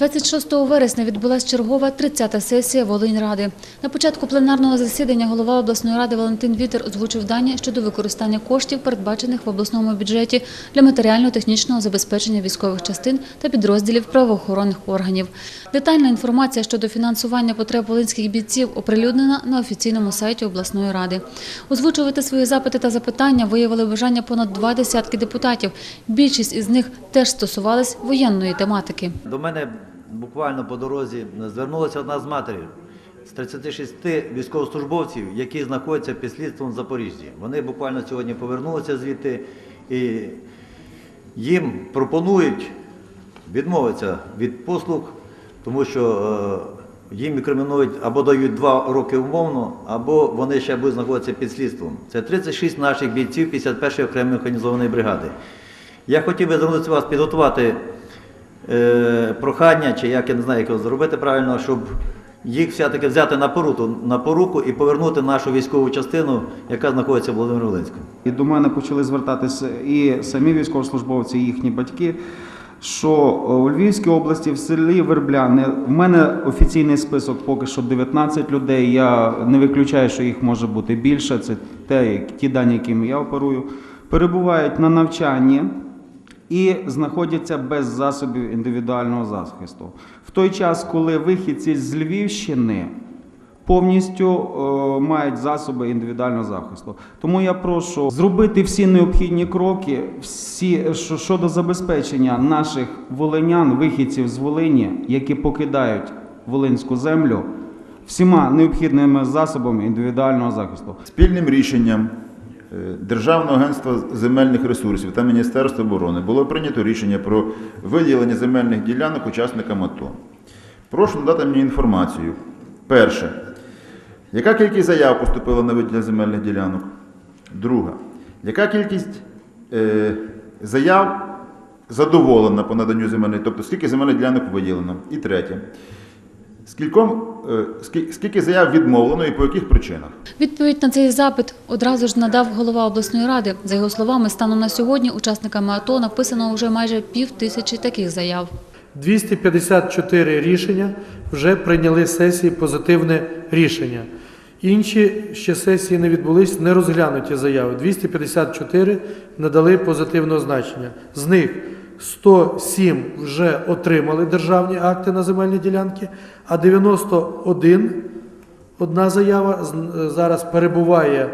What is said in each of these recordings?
26 вересня відбулася чергова 30-та сесія Волиньради. На початку пленарного засідання голова обласної ради Валентин Вітер озвучив дані щодо використання коштів, передбачених в обласному бюджеті для матеріально-технічного забезпечення військових частин та підрозділів правоохоронних органів. Детальна інформація щодо фінансування потреб волинських бійців оприлюднена на офіційному сайті обласної ради. Озвучувати свої запити та запитання виявили бажання понад два десятки депутатів. Більшість із них теж стосувались воєнної тематики. До мене буквально по дорозі звернулася одна з матерів з 36 військовослужбовців, які знаходяться під слідством в Запоріжжі. Вони буквально сьогодні повернулися звідти і їм пропонують відмовитися від послуг, тому що е, їм інкримінують або дають два роки умовно, або вони ще будуть знаходитися під слідством. Це 36 наших бійців 51-ї окремої механізованої бригади. Я хотів би звернутися вас підготувати е, прохання, чи як я не знаю, як його зробити правильно, щоб їх все-таки взяти на поруку, на поруку і повернути нашу військову частину, яка знаходиться в Володимир-Волинському. І до мене почали звертатися і самі військовослужбовці, і їхні батьки. Що у Львівській області в селі Вербляне в мене офіційний список поки що 19 людей. Я не виключаю, що їх може бути більше. Це те, ті дані, якими я оперую. Перебувають на навчанні і знаходяться без засобів індивідуального захисту. В той час, коли вихідці з Львівщини повністю е, мають засоби індивідуального захисту. Тому я прошу зробити всі необхідні кроки всі, щодо забезпечення наших волинян, вихідців з Волині, які покидають Волинську землю, всіма необхідними засобами індивідуального захисту. Спільним рішенням Державного агентства земельних ресурсів та Міністерства оборони було прийнято рішення про виділення земельних ділянок учасникам АТО. Прошу надати мені інформацію. Перше. Яка кількість заяв поступила на виділення земельних ділянок? Друга. Яка кількість е, заяв задоволена по наданню земельних, тобто скільки земельних ділянок виділено? І третє. Скільком, е, скільки, скільки заяв відмовлено і по яких причинах? Відповідь на цей запит одразу ж надав голова обласної ради. За його словами, станом на сьогодні учасниками АТО написано вже майже пів тисячі таких заяв. 254 рішення вже прийняли сесії позитивне рішення. Інші ще сесії не відбулись, не розглянуті заяви. 254 надали позитивного значення. З них 107 вже отримали державні акти на земельні ділянки, а 91 одна заява з- зараз перебуває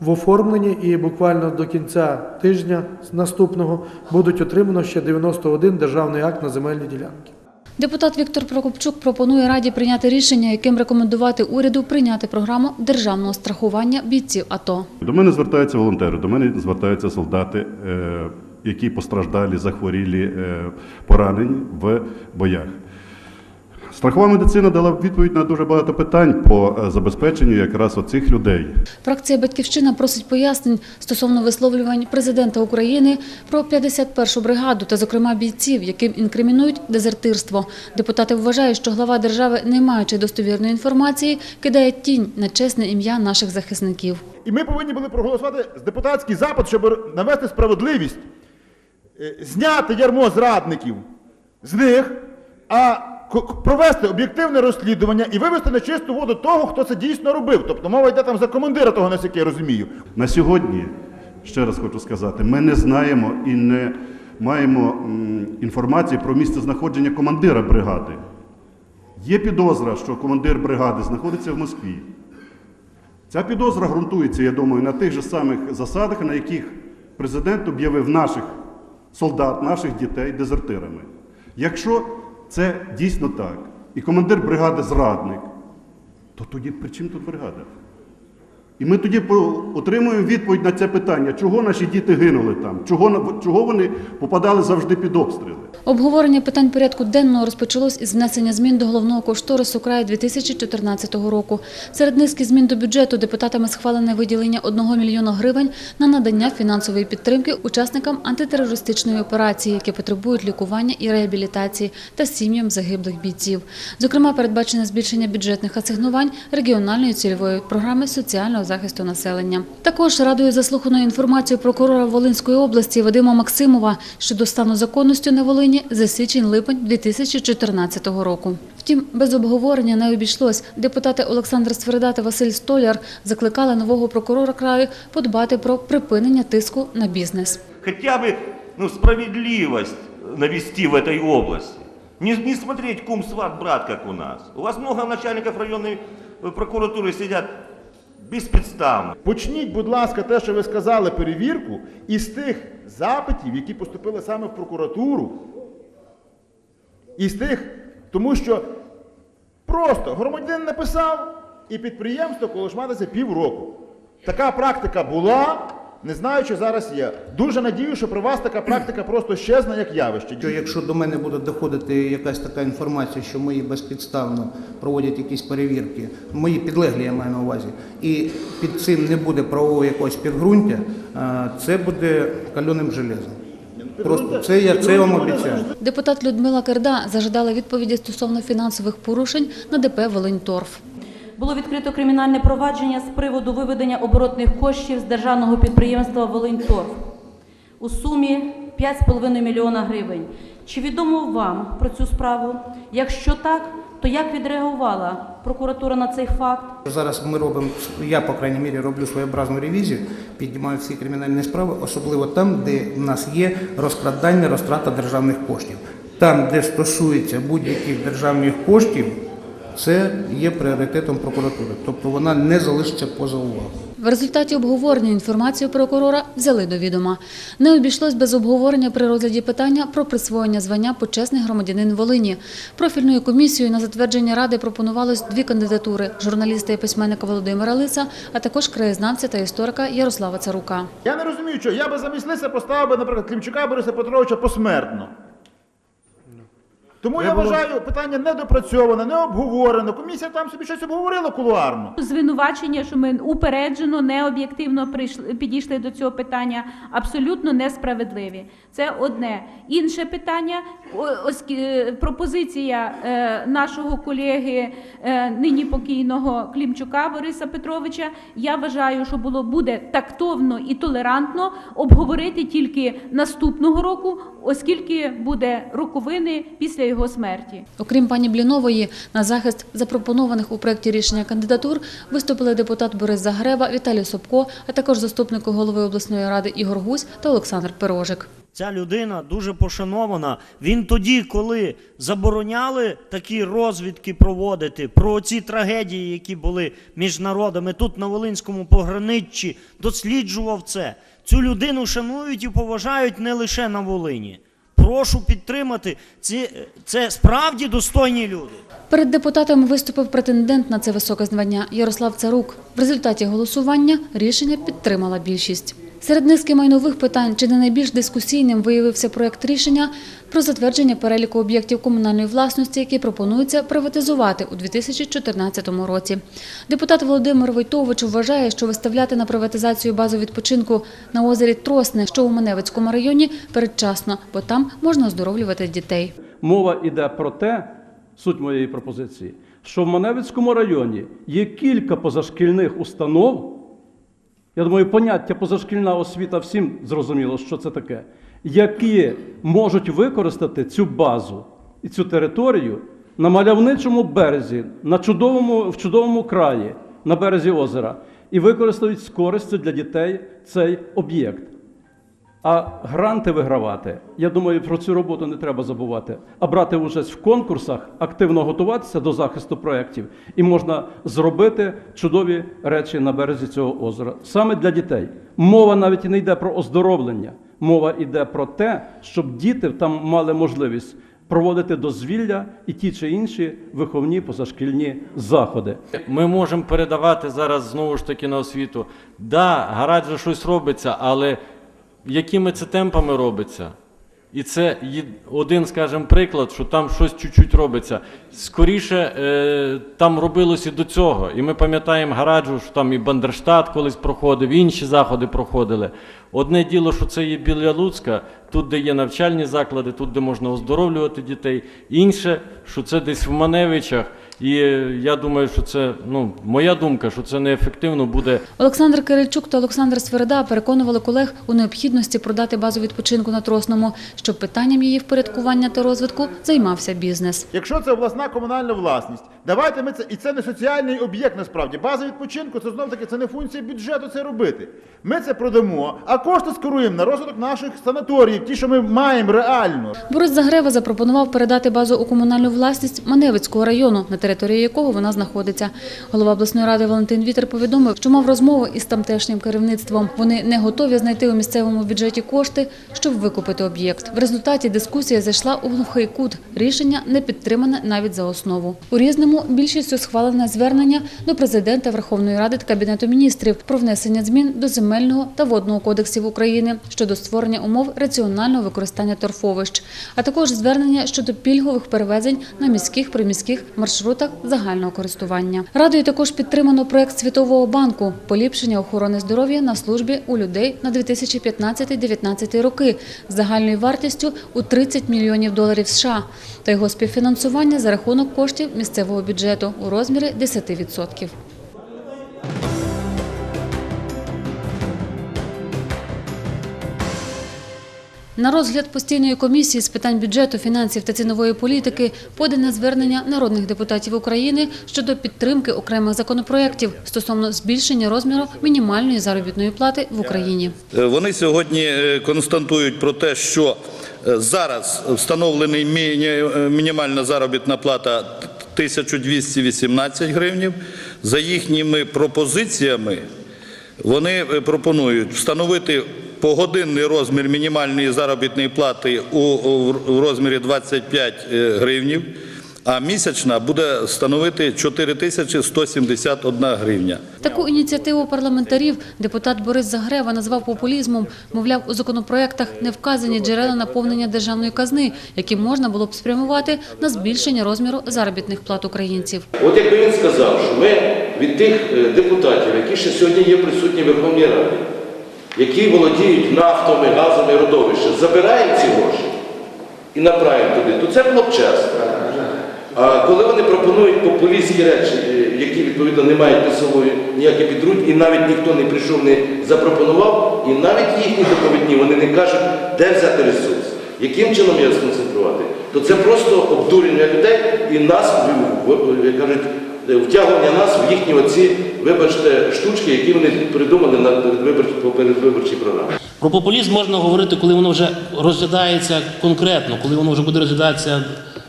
в оформленні і буквально до кінця тижня наступного будуть отримано ще 91 державний акт на земельні ділянки. Депутат Віктор Прокопчук пропонує раді прийняти рішення, яким рекомендувати уряду прийняти програму державного страхування бійців АТО. До мене звертаються волонтери, до мене звертаються солдати, е, які постраждалі, захворілі, е, поранені в боях. Страхова медицина дала відповідь на дуже багато питань по е, забезпеченню якраз оцих людей. Фракція Батьківщина просить пояснень стосовно висловлювань президента України про 51-шу бригаду та, зокрема, бійців, яким інкримінують дезертирство. Депутати вважають, що глава держави, не маючи достовірної інформації, кидає тінь на чесне ім'я наших захисників. І ми повинні були проголосувати з депутатський запит, щоб навести справедливість, зняти ярмо зрадників з них, а провести об'єктивне розслідування і вивести на чисту воду того, хто це дійсно робив. Тобто мова йде там за командира того, наскільки я розумію. На сьогодні, ще раз хочу сказати, ми не знаємо і не маємо інформації про місце знаходження командира бригади. Є підозра, що командир бригади знаходиться в Москві. Ця підозра ґрунтується, я думаю, на тих же самих засадах, на яких президент об'явив наших солдат, наших дітей дезертирами. Якщо це дійсно так, і командир бригади зрадник, то тоді при чим тут бригада? І ми тоді отримуємо відповідь на це питання, чого наші діти гинули там, чого, чого вони попадали завжди під обстріли. Обговорення питань порядку денного розпочалось із внесення змін до головного кошторису краю 2014 року. Серед низки змін до бюджету депутатами схвалене виділення 1 мільйона гривень на надання фінансової підтримки учасникам антитерористичної операції, які потребують лікування і реабілітації, та сім'ям загиблих бійців. Зокрема, передбачене збільшення бюджетних асигнувань регіональної цільової програми соціального захисту населення. Також радує заслуханою інформацією прокурора Волинської області Вадима Максимова щодо стану законності на Волині за січень-липень 2014 року. Втім, без обговорення не обійшлось. Депутати Олександр Сверда та Василь Столяр закликали нового прокурора краю подбати про припинення тиску на бізнес. хотя бы ну, справедливость навести в этой области. Не, не смотреть кум, сват, брат, как у нас. У вас много начальников районной э, прокуратуры сидят беспредставно. Почніть, будь ласка, те, що ви сказали, перевірку із тих запитів, які поступили саме в прокуратуру. Із тих, тому що просто громадянин написав і підприємство колошматиться півроку. Така практика була, не знаю, чи зараз є. Дуже надію, що при вас така практика просто щезне як явище. Що якщо до мене буде доходити якась така інформація, що мої безпідставно проводять якісь перевірки, мої підлеглі я маю на увазі, і під цим не буде правового якогось підґрунтя, це буде кальоним железом. Просто це я це вам обіцяю. Депутат Людмила Керда зажадала відповіді стосовно фінансових порушень на ДП «Волиньторф». Було відкрито кримінальне провадження з приводу виведення оборотних коштів з державного підприємства «Волиньторф» у сумі 5,5 мільйона гривень. Чи відомо вам про цю справу? Якщо так, то як відреагувала прокуратура на цей факт? Зараз ми робимо, я, по крайній мірі, роблю своєобразну ревізію, піднімаю всі кримінальні справи, особливо там, де в нас є розкрадання, розтрата державних коштів. Там, де стосується будь-яких державних коштів, це є пріоритетом прокуратури. Тобто вона не залишиться поза увагою. В результаті обговорення інформацію прокурора взяли до відома. Не обійшлось без обговорення при розгляді питання про присвоєння звання почесний громадянин Волині. Профільною комісією на затвердження ради пропонувалось дві кандидатури: журналіста і письменника Володимира Лиса, а також краєзнавця та історика Ярослава Царука. Я не розумію, що я би замість лиса поставив би, наприклад, Клімчука Бориса Петровича посмертно. Тому я було- вважаю, питання недопрацьоване, не обговорено. Комісія там собі щось обговорила кулуарно. Звинувачення, що ми упереджено, необ'єктивно прийшли, підійшли до цього питання, абсолютно несправедливі. Це одне. Інше питання, о- оскі- е, пропозиція е, нашого колеги, е, нині покійного Клімчука Бориса Петровича. Я вважаю, що було буде тактовно і толерантно обговорити тільки наступного року, оскільки буде роковини після його смерті. Окрім пані Блінової, на захист запропонованих у проєкті рішення кандидатур виступили депутат Борис Загреба, Віталій Собко, а також заступники голови обласної ради Ігор Гусь та Олександр Пирожик. Ця людина дуже пошанована. Він тоді, коли забороняли такі розвідки проводити про ці трагедії, які були між народами тут на Волинському пограниччі, досліджував це. Цю людину шанують і поважають не лише на Волині. Прошу підтримати. Це, це справді достойні люди. Перед депутатами виступив претендент на це високе звання Ярослав Царук. В результаті голосування рішення підтримала більшість. Серед низки майнових питань чи не найбільш дискусійним виявився проект рішення про затвердження переліку об'єктів комунальної власності, які пропонується приватизувати у 2014 році. Депутат Володимир Войтович вважає, що виставляти на приватизацію базу відпочинку на озері Тросне, що у Маневицькому районі, передчасно, бо там можна оздоровлювати дітей. Мова йде про те, суть моєї пропозиції, що в Маневицькому районі є кілька позашкільних установ. Я думаю, поняття позашкільна освіта всім зрозуміло, що це таке, які можуть використати цю базу і цю територію на мальовничому березі, на чудовому, в чудовому краї, на березі озера, і використають з користю для дітей цей об'єкт. А гранти вигравати, я думаю, про цю роботу не треба забувати. А брати участь в конкурсах, активно готуватися до захисту проєктів, і можна зробити чудові речі на березі цього озера саме для дітей. Мова навіть не йде про оздоровлення, мова йде про те, щоб діти там мали можливість проводити дозвілля і ті чи інші виховні позашкільні заходи. Ми можемо передавати зараз знову ж таки на освіту. Да, гаразд щось робиться, але якими це темпами робиться? І це один, скажімо, приклад, що там щось чуть-чуть робиться. Скоріше е, там робилось і до цього. І ми пам'ятаємо гараджу, що там і Бандерштат колись проходив, і інші заходи проходили. Одне діло, що це є біля Луцька, тут, де є навчальні заклади, тут, де можна оздоровлювати дітей. Інше, що це десь в Маневичах. І я думаю, що це, ну, моя думка, що це неефективно буде Олександр Кирильчук та Олександр Свереда переконували колег у необхідності продати базу відпочинку на Тросному, щоб питанням її впорядкування та розвитку займався бізнес. Якщо це обласна комунальна власність, давайте ми це і це не соціальний об'єкт насправді. База відпочинку це знов таки це не функція бюджету це робити. Ми це продамо, а кошти скеруємо на розвиток наших санаторіїв, ті, що ми маємо реально. Борис Загрева запропонував передати базу у комунальну власність Маневицького району, на території якого вона знаходиться. Голова обласної ради Валентин Вітер повідомив, що мав розмову із тамтешнім керівництвом. Вони не готові знайти у місцевому бюджеті кошти, щоб викупити об'єкт. В результаті дискусія зайшла у глухий кут. Рішення не підтримане навіть за основу. У різному більшістю схвалене звернення до президента Верховної Ради та Кабінету міністрів про внесення змін до земельного та водного кодексів України щодо створення умов раціонального використання торфовищ, а також звернення щодо пільгових перевезень на міських приміських маршрутах загального користування. Радою також підтримано проект Світового банку поліпшення охорони здоров'я на службі у людей на 2015-2019 роки з загальною вартістю у 30 мільйонів доларів США та його співфінансування за рахунок коштів місцевого бюджету у розмірі 10%. На розгляд постійної комісії з питань бюджету, фінансів та цінової політики подане звернення народних депутатів України щодо підтримки окремих законопроєктів стосовно збільшення розміру мінімальної заробітної плати в Україні. Е, Вони сьогодні е, констатують про те, що е, зараз встановлений мінімальна заробітна плата 1218 гривнів. За їхніми пропозиціями вони пропонують встановити погодинний розмір мінімальної заробітної плати у, розмірі 25 е, гривнів, а місячна буде становити 4171 гривня. Таку ініціативу парламентарів депутат Борис Загрева назвав популізмом. Мовляв, у законопроектах не вказані джерела наповнення державної казни, які можна було б спрямувати на збільшення розміру заробітних плат українців. От якби він сказав, що ми від тих е, депутатів, які ще сьогодні є присутні в Верховній Раді, які володіють нафтами, газами, родовища, забираємо ці гроші і направимо туди, то це було б чесно. А коли вони пропонують популістські речі, е, які відповідно не мають під собою ніяких підручників, і навіть ніхто не прийшов, не запропонував, і навіть їхні доповідні, вони не кажуть, де взяти ресурс, яким чином його сконцентрувати, то це просто обдурення людей і нас, як кажуть, втягування нас в їхні оці, вибачте, штучки, які вони придумали на передвиборчій програмі. Про популізм можна говорити, коли воно вже розглядається конкретно, коли воно вже буде розглядатися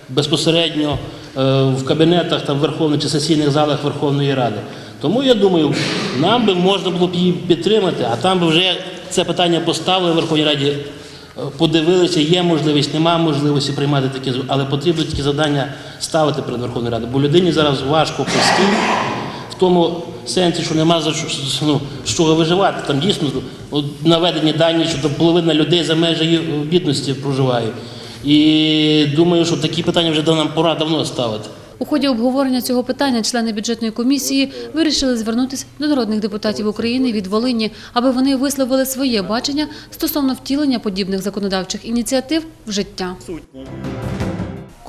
безпосередньо е, в кабінетах там Верховної чи сесійних залах Верховної Ради. Тому я думаю, нам би можна було б її підтримати, а там би вже це питання поставили в Верховній Раді, е, подивилися, є можливість, немає можливості приймати такі, але потрібно такі завдання ставити перед Верховною Радою. Бо людині зараз важко постійно в тому сенсі, що нема за ну, з чого виживати. Там дійсно наведені дані, що половина людей за межею бідності проживає. І думаю, що такі питання вже нам пора давно ставити. У ході обговорення цього питання члени бюджетної комісії вирішили звернутися до народних депутатів України від Волині, аби вони висловили своє бачення стосовно втілення подібних законодавчих ініціатив в життя.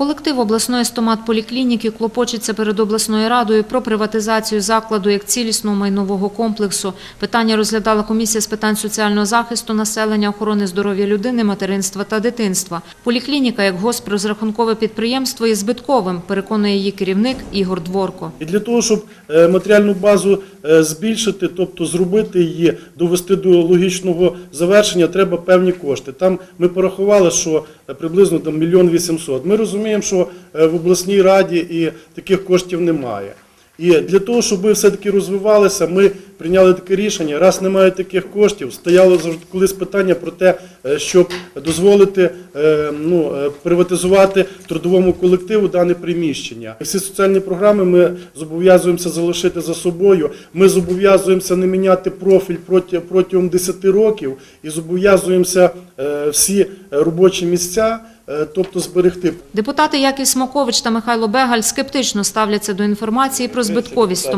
Колектив обласної стомат-поліклініки клопочеться перед обласною радою про приватизацію закладу як цілісного майнового комплексу. Питання розглядала комісія з питань соціального захисту населення, охорони здоров'я людини, материнства та дитинства. Поліклініка як госпрозрахункове підприємство є збитковим, переконує її керівник Ігор Дворко. І для того, щоб е, матеріальну базу збільшити, тобто зробити її, довести до логічного завершення, треба певні кошти. Там ми порахували, що е, приблизно там мільйон вісімсот. Ми розуміємо, що е, в обласній раді і таких коштів немає. І для того, щоб все-таки розвивалися, ми прийняли таке рішення. Раз немає таких коштів, стояло завжди колись питання про те, е, щоб дозволити е, ну, е, приватизувати трудовому колективу дане приміщення. Всі соціальні програми ми зобов'язуємося залишити за собою. Ми зобов'язуємося не міняти профіль проти- протягом 10 років і зобов'язуємося е, всі робочі місця, е, тобто зберегти. Депутати Яків Смакович та Михайло Бегаль скептично ставляться до інформації про збитковість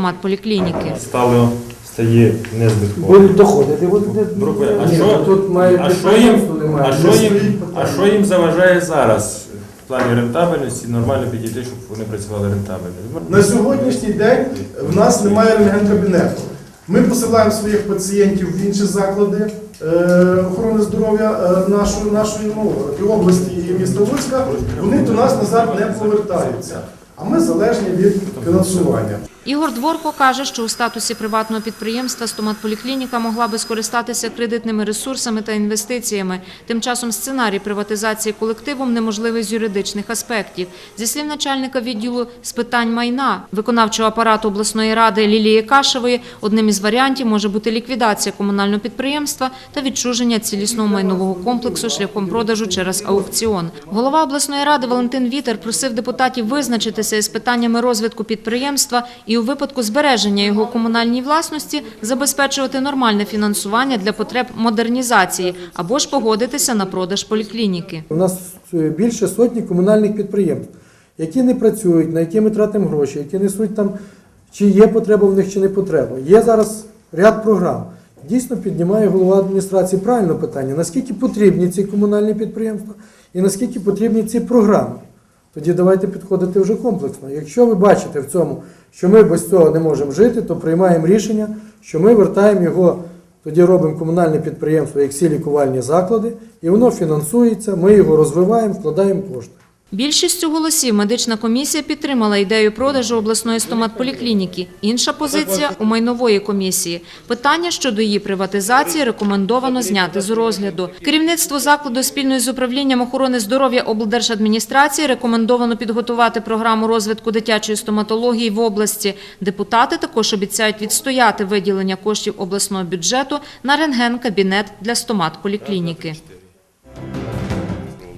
стомат-поліклініки. стало стає Бо доходити а Ні, що, тут має а що їм, підприємство немає. а що їм, а що їм заважає зараз в плані рентабельності нормально підійти, щоб вони працювали рентабельно. На сьогоднішній день в нас немає рентген-кабінету. Ми посилаємо своїх пацієнтів в інші заклади е, охорони здоров'я е, нашої, нашої ну, і області і міста Луцька. Вони до нас назад не повертаються. А ми залежні від фінансування. Ігор Дворко каже, що у статусі приватного підприємства стоматполіклініка могла би скористатися кредитними ресурсами та інвестиціями. Тим часом сценарій приватизації колективом неможливий з юридичних аспектів. Зі слів начальника відділу з питань майна виконавчого апарату обласної ради Лілії Кашевої, одним із варіантів може бути ліквідація комунального підприємства та відчуження цілісного майнового комплексу шляхом продажу через аукціон. Голова обласної ради Валентин Вітер просив депутатів визначитися із питаннями розвитку підприємства і у випадку збереження його комунальній власності забезпечувати нормальне фінансування для потреб модернізації або ж погодитися на продаж поліклініки. У нас е, більше сотні комунальних підприємств, які не працюють, на які ми тратимо гроші, які несуть там, чи є потреба в них, чи не потреба. Є зараз ряд програм. Дійсно піднімає голова адміністрації правильно питання, наскільки потрібні ці комунальні підприємства і наскільки потрібні ці програми. Тоді давайте підходити вже комплексно. Якщо ви бачите в цьому, що ми без цього не можемо жити, то приймаємо рішення, що ми вертаємо його, тоді робимо комунальне підприємство як всі лікувальні заклади, і воно фінансується, ми його розвиваємо, вкладаємо кошти. Більшістю голосів медична комісія підтримала ідею продажу обласної стоматполіклініки. Інша позиція у майнової комісії. Питання щодо її приватизації рекомендовано зняти з розгляду. Керівництво закладу спільно з управлінням охорони здоров'я облдержадміністрації рекомендовано підготувати програму розвитку дитячої стоматології в області. Депутати також обіцяють відстояти виділення коштів обласного бюджету на рентген-кабінет для стоматполіклініки.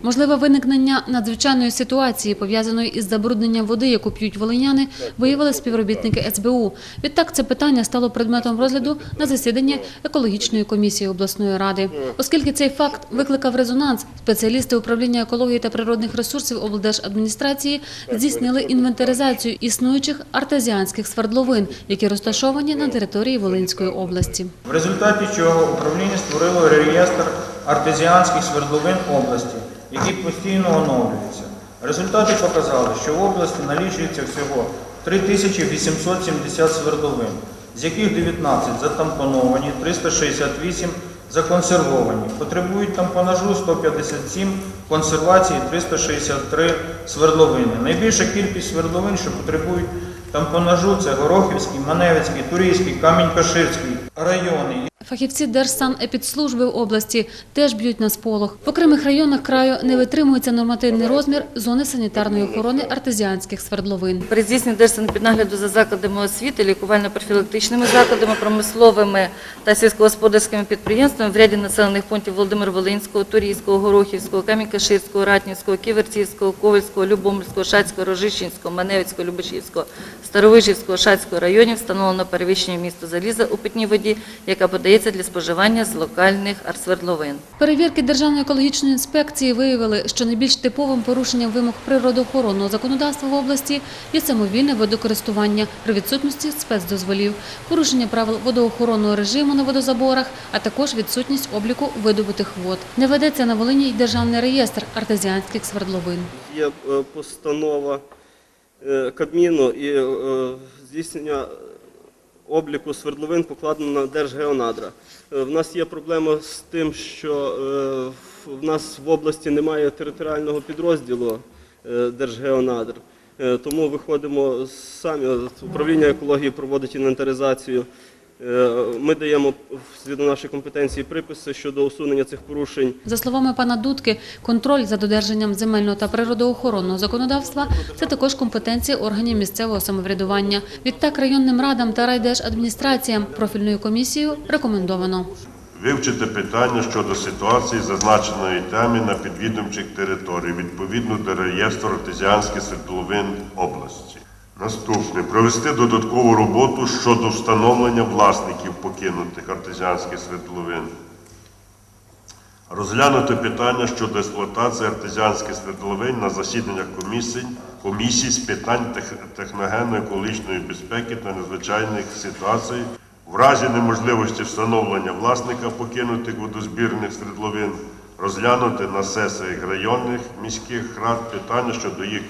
Можливе виникнення надзвичайної ситуації, пов'язаної із забрудненням води, яку п'ють волиняни, виявили співробітники СБУ. Відтак це питання стало предметом розгляду на засіданні екологічної комісії обласної ради. Оскільки цей факт викликав резонанс, спеціалісти управління екології та природних ресурсів облдержадміністрації здійснили інвентаризацію існуючих артезіанських свердловин, які розташовані на території Волинської області. В результаті чого управління створило реєстр артезіанських свердловин області, який постійно оновлюється. Результати показали, що в області налічується всього 3870 свердловин, з яких 19 затампоновані, 368 законсервовані. Потребують тампонажу 157, консервації 363 свердловини. Найбільша кількість свердловин, що потребують тампонажу, це Горохівський, Маневицький, Турійський, Камінь-Каширський райони. Фахівці Держсанепідслужби в області теж б'ють на сполох. В окремих районах краю не витримується нормативний розмір зони санітарної охорони артезіанських свердловин. При здійсненні держсанепіднагляду за закладами освіти, лікувально-профілактичними закладами, промисловими та сільськогосподарськими підприємствами в ряді населених пунктів Володимир-Волинського, Турійського, Горохівського, Камінь-Каширського, Ратнівського, Ківерцівського, Ковальського, Любомирського, Шацького, Рожищенського, Маневицького, Любешівського, Старовижівського, Шацького районів встановлено перевищення вмісту заліза у питній воді, яка подається для споживання з локальних арсвердловин. Перевірки Державної екологічної інспекції виявили, що найбільш типовим порушенням вимог природоохоронного законодавства в області є самовільне водокористування при відсутності спецдозволів, порушення правил водоохоронного режиму на водозаборах, а також відсутність обліку видобутих вод. Не ведеться на Волині й державний реєстр артезіанських свердловин. Є е, постанова е, Кабміну і е, здійснення обліку свердловин покладено на Держгеонадра. Е, В нас є проблема з тим, що е, в нас в області немає територіального підрозділу е, Держгеонадр. Тому виходимо самі, управління екології проводить інвентаризацію. Е, Ми даємо згідно нашої компетенції приписи щодо усунення цих порушень. За словами пана Дудки, контроль за додержанням земельного та природоохоронного законодавства – це також компетенція органів місцевого самоврядування. Відтак районним радам та райдержадміністраціям профільною комісією рекомендовано. Вивчити питання щодо ситуації зазначеної теми на підвідомчих територій відповідно до реєстру артезіанських свердловин області. Наступне провести додаткову роботу щодо встановлення власників покинутих артезіанських свердловин. Розглянути питання щодо експлуатації артезіанських свердловин на засіданнях комісій, комісій з питань техногенно-екологічної безпеки та надзвичайних ситуацій в разі неможливості встановлення власника покинутих водозбірних свердловин, розглянути на сесіях районних міських рад питання щодо їх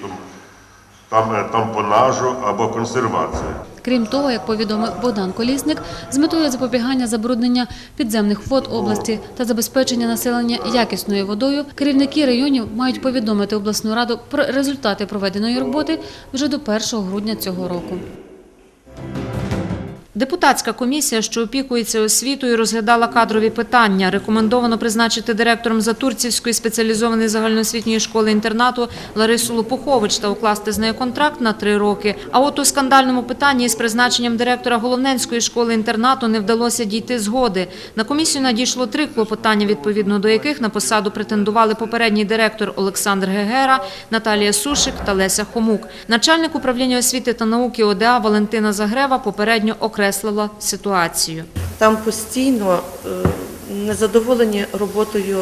там, е, тампонажу або консервації. Крім того, як повідомив Богдан Колісник, з метою запобігання забруднення підземних вод області та забезпечення населення якісною водою, керівники районів мають повідомити обласну раду про результати проведеної роботи вже до 1 грудня цього року. Депутатська комісія, що опікується освітою, розглядала кадрові питання. Рекомендовано призначити директором Затурцівської спеціалізованої загальноосвітньої школи-інтернату Ларису Лопухович та укласти з нею контракт на три роки. А от у скандальному питанні із призначенням директора Головненської школи-інтернату не вдалося дійти згоди. На комісію надійшло три клопотання, відповідно до яких на посаду претендували попередній директор Олександр Гегера, Наталія Сушик та Леся Хомук. Начальник управління освіти та науки ОДА Валентина Загрева попередньо окреслила ситуацію. Там постійно е, незадоволені роботою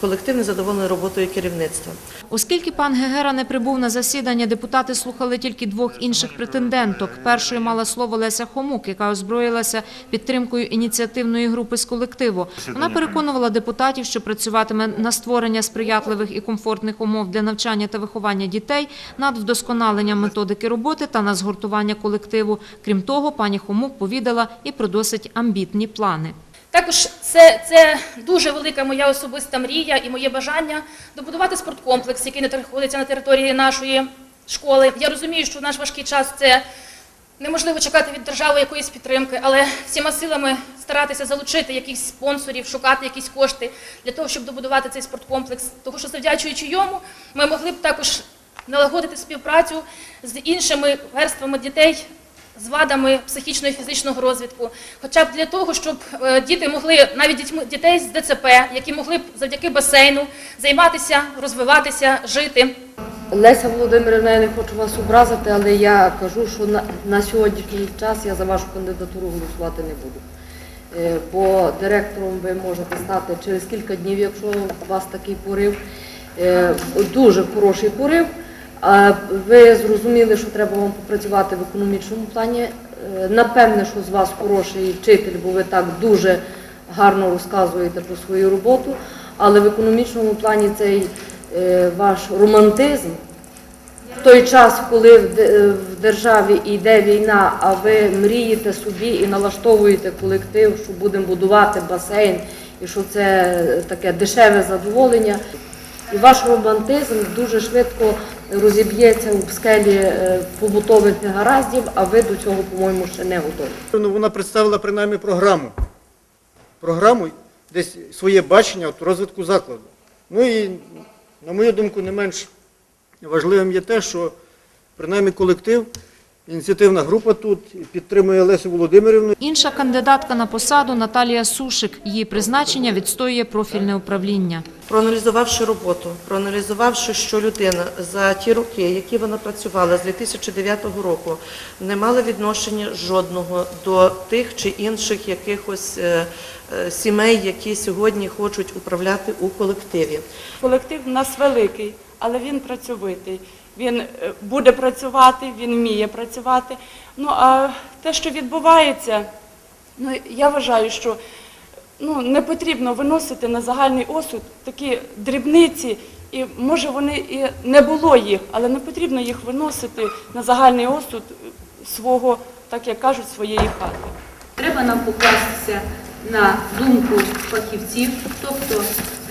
колектив, незадоволений роботою керівництва. Оскільки пан Гегера не прибув на засідання, депутати слухали тільки двох інших претенденток. Першою мала слово Леся Хомук, яка озброїлася підтримкою ініціативної групи з колективу. Вона переконувала депутатів, що працюватиме на створення сприятливих і комфортних умов для навчання та виховання дітей, над вдосконаленням методики роботи та на згуртування колективу. Крім того, пані Хомук повідала і про досить амбітні плани. Також це, це дуже велика моя особиста мрія і моє бажання добудувати спорткомплекс, який не знаходиться на території нашої школи. Я розумію, що в наш важкий час це неможливо чекати від держави якоїсь підтримки, але всіма силами старатися залучити якихось спонсорів, шукати якісь кошти для того, щоб добудувати цей спорткомплекс. Тому що завдячуючи йому, ми могли б також налагодити співпрацю з іншими верствами дітей з вадами психічного і фізичного розвитку, хоча б для того, щоб е, діти могли, навіть дітей з ДЦП, які могли б завдяки басейну займатися, розвиватися, жити. Леся Володимирівна, я не хочу вас образити, але я кажу, що на, на сьогоднішній час я за вашу кандидатуру голосувати не буду. Е, Бо директором ви можете стати через кілька днів, якщо у вас такий порив. Е, Дуже хороший порив. Ви зрозуміли, що треба вам попрацювати в економічному плані. Е, Напевне, що з вас хороший вчитель, бо ви так дуже гарно розказуєте про свою роботу, але в економічному плані цей е, ваш романтизм в той час, коли в державі йде війна, а ви мрієте собі і налаштовуєте колектив, що будемо будувати басейн, і що це таке дешеве задоволення. І ваш романтизм дуже швидко розіб'ється у скелі е, побутових негараздів, а ви до цього, по-моєму, ще не готові. Ну, Вона представила принаймні програму. Програму, десь своє бачення от, розвитку закладу. Ну і, на мою думку, не менш важливим є те, що принаймні колектив, ініціативна група тут підтримує Лесю Володимирівну. Інша кандидатка на посаду Наталія Сушик. Її призначення відстоює профільне управління. Проаналізувавши роботу, проаналізувавши, що людина за ті роки, які вона працювала з 2009 року, не мала відношення жодного до тих чи інших якихось е, е, сімей, які сьогодні хочуть управляти у колективі. Колектив у нас великий, але він працьовитий. Він е, буде працювати, він вміє працювати. Ну а те, що відбувається, ну я вважаю, що ну, не потрібно виносити на загальний осуд такі дрібниці, і може вони і не було їх, але не потрібно їх виносити на загальний осуд свого, так як кажуть, своєї хати. Треба нам покластися на думку фахівців, тобто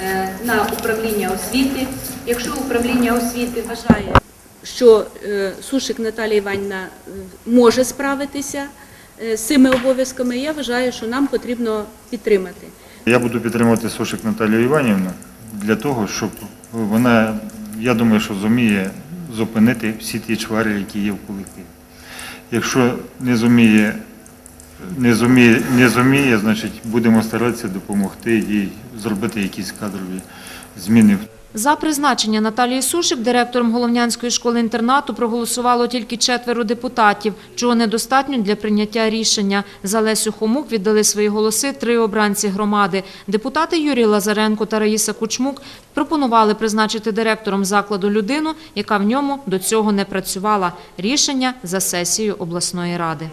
е, на управління освіти. Якщо управління освіти вважає, що е, Сушик Наталія Іванівна е, може справитися е, з цими обов'язками, я вважаю, що нам потрібно підтримати. Я буду підтримувати Сушик Наталію Іванівну для того, щоб вона, я думаю, що зуміє зупинити всі ті чвари, які є в колективі. Якщо не зуміє, не зуміє, не зуміє, значить будемо старатися допомогти їй зробити якісь кадрові зміни. За призначення Наталії Сушик директором Головнянської школи-інтернату проголосувало тільки четверо депутатів, чого недостатньо для прийняття рішення. За Лесю Хомук віддали свої голоси три обранці громади. Депутати Юрій Лазаренко та Раїса Кучмук пропонували призначити директором закладу людину, яка в ньому до цього не працювала. Рішення за сесією обласної ради.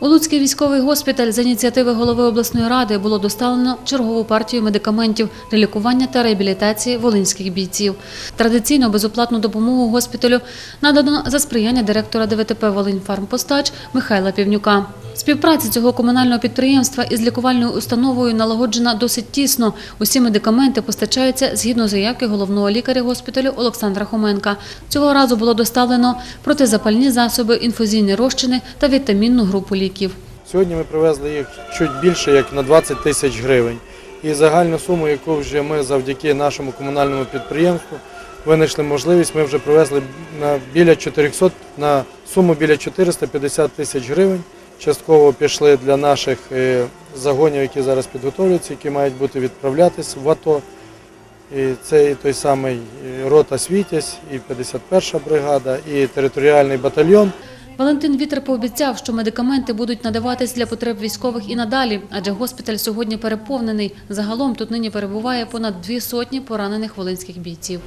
У Луцький військовий госпіталь за ініціативи голови обласної ради було доставлено чергову партію медикаментів для лікування та реабілітації волинських бійців. Традиційно безоплатну допомогу госпіталю надано за сприяння директора ДВТП «Волиньфармпостач» Михайла Півнюка. Співпраця цього комунального підприємства із лікувальною установою налагоджена досить тісно. Усі медикаменти постачаються згідно заявки головного лікаря госпіталю Олександра Хоменка. Цього разу було доставлено протизапальні засоби, інфузійні розчини та вітамінну групу ліків. Сьогодні ми привезли їх чуть більше як на 20 тисяч гривень. І загальну суму, яку вже ми завдяки нашому комунальному підприємству винайшли можливість, ми вже привезли на біля 400, на суму біля 450 тисяч гривень. Частково пішли для наших е, загонів, які зараз підготовлюються, які мають бути відправлятись в АТО. І це і той самий е, рота Світязь, і 51 бригада, і територіальний батальйон. Валентин Вітер пообіцяв, що медикаменти будуть надаватись для потреб військових і надалі, адже госпіталь сьогодні переповнений. Загалом тут нині перебуває понад дві сотні поранених волинських бійців.